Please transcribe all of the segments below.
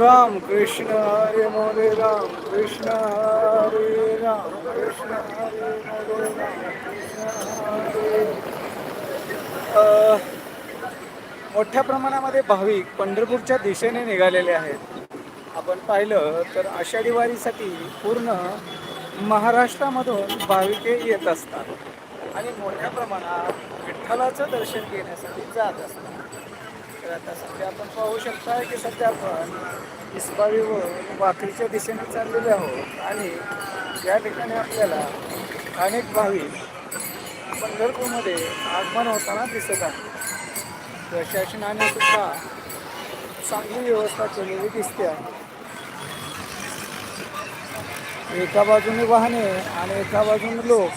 राम कृष्ण हरे मोरे राम कृष्ण हरे राम कृष्ण हरे मोरे राम कृष्ण मोठ्या प्रमाणामध्ये भाविक पंढरपूरच्या दिशेने निघालेले आहेत. आपण पाहिलं तर आषाढी वारीसाठी पूर्ण महाराष्ट्रामधून भाविके येत असतात. आणि मोठ्या प्रमाणात विठ्ठलाचं दर्शन घेण्यासाठी जात असतात. तर आता सध्या आपण पाहू शकता की सध्या आपण इसबावी व वाखरीच्या दिशेने चाललेले आहोत. आणि या ठिकाणी आपल्याला अनेक भाविक पंढरपूरमध्ये आगमन होताना दिसत आहे प्रशासनाने सुद्धा चांगली व्यवस्था केलेली दिसते आहे. एका बाजूने वाहने आणि एका बाजूने लोक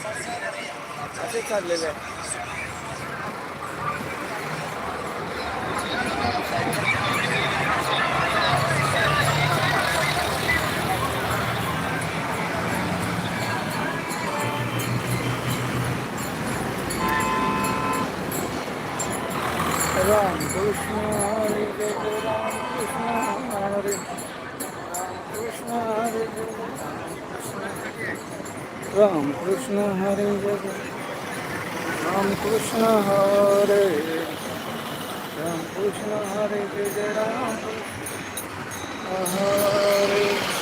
असे चाललेले आहेत. कृष्ण हरे जय राम कृष्ण हरे राम कृष्ण हरे जय राम कृष्ण हरे जय राम कृष्ण हरे राम कृष्ण हरे जय जय राम हरे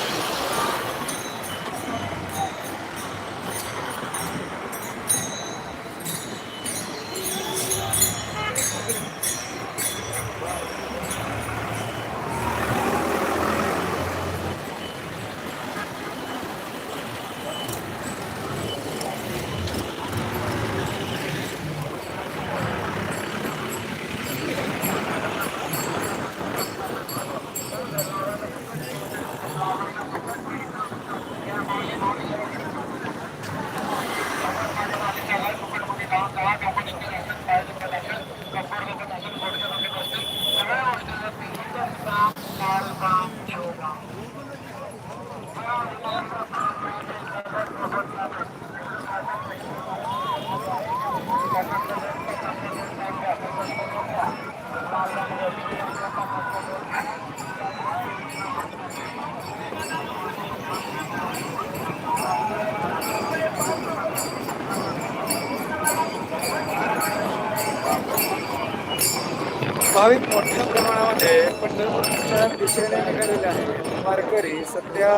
भाविक मोठ्या प्रमाणामध्ये पंढरपूरच्या दिशेने निघालेले आहे वारकरी सध्या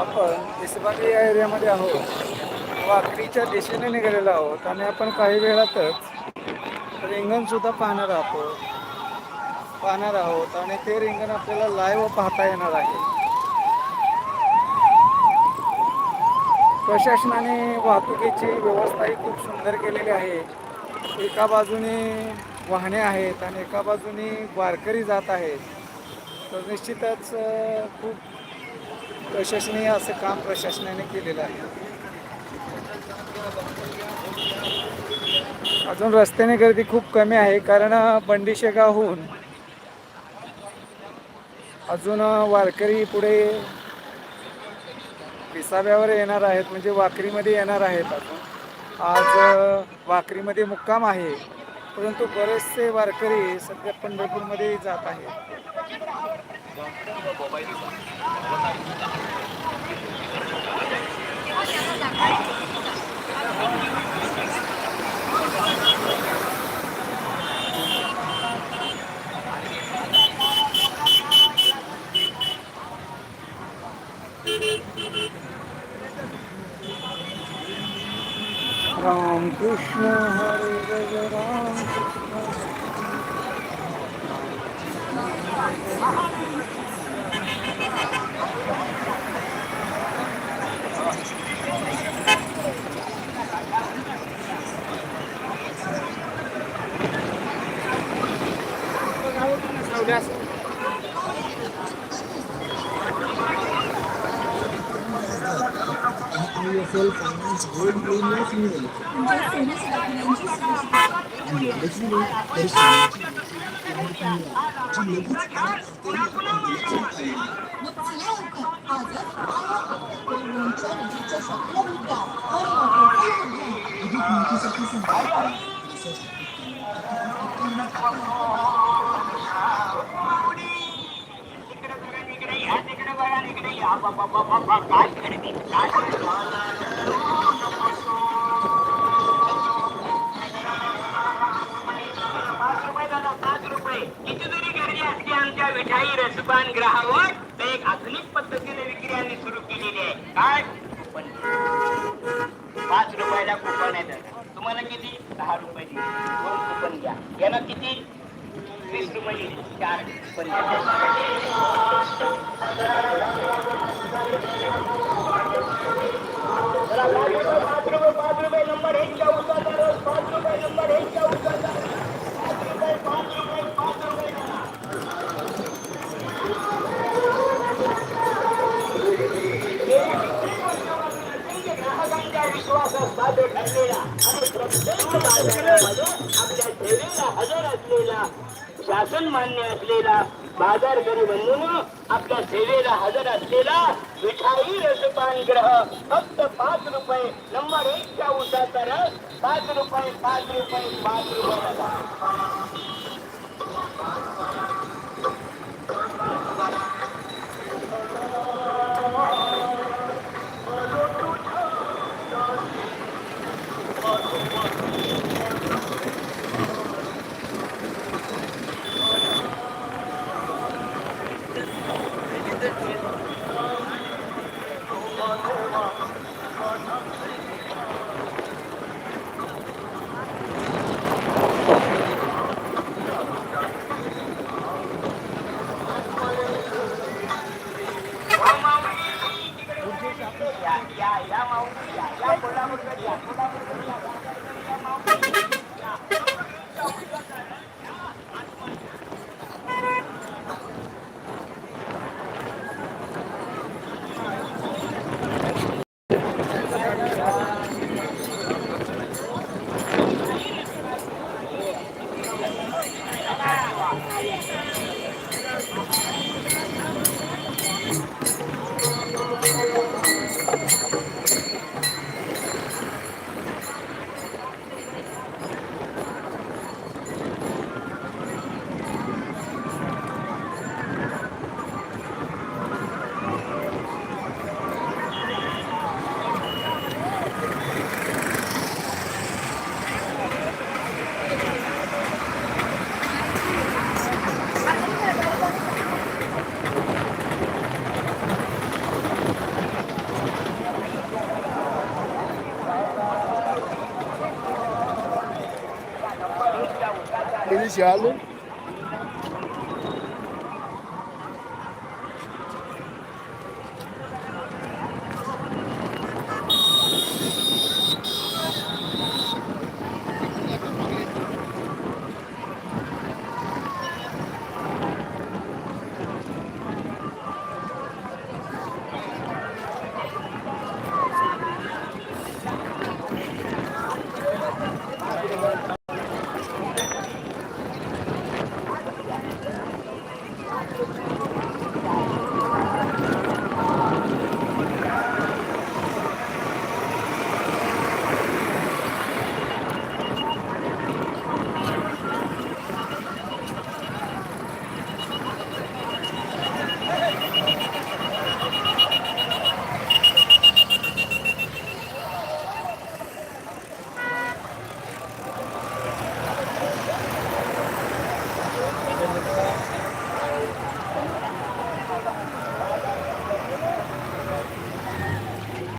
आपण इसबागी या एरियामध्ये आहोत. वाकरीच्या दिशेने निघालेलो आहोत आणि आपण काही वेळातच रिंगणसुद्धा पाहणार आहोत. पाहणार आहोत आणि ते रिंगण आपल्याला लाईव्ह पाहता येणार आहे. प्रशासनाने वाहतुकीची व्यवस्थाही खूप सुंदर केलेली आहे. एका बाजूने वाहने आहेत आणि एका बाजूने वारकरी जात आहेत. तर निश्चितच खूप प्रशासनीय असं काम प्रशासनाने केलेलं आहे. अजून रस्त्याने गर्दी खूप कमी आहे कारण बंडीशेगावहून अजून वारकरी पुढे विसाव्यावर येणार आहेत म्हणजे वाकरीमध्ये येणार आहेत अजून. आज वाकरीमध्ये मुक्काम आहे. परंतु बरेचसे वारकरी सध्या पंढरपूरमध्ये जात आहेत. राम yourself finance काय मिठाई रसपान एक आधुनिक पद्धतीने विक्री आम्ही सुरू केलेली आहे. काय? कुपन पाच रुपयाला कुपन आहे तुम्हाला किती? दहा रुपये दिले. दोन कुपन घ्या. यांना किती? वीस रुपये चार कुपन घ्या. पाच रुपये पाच रुपये नंबर एक हजर असलेला शासन मान्य असलेला बाजार करी बंधून आपल्या सेवेला हजर असलेला मिठाई रसपान ग्रह फक्त पाच रुपये नंबर एकच्या उसाचा रस पाच रुपये पाच रुपये पाच रुपये. privilegiá-lo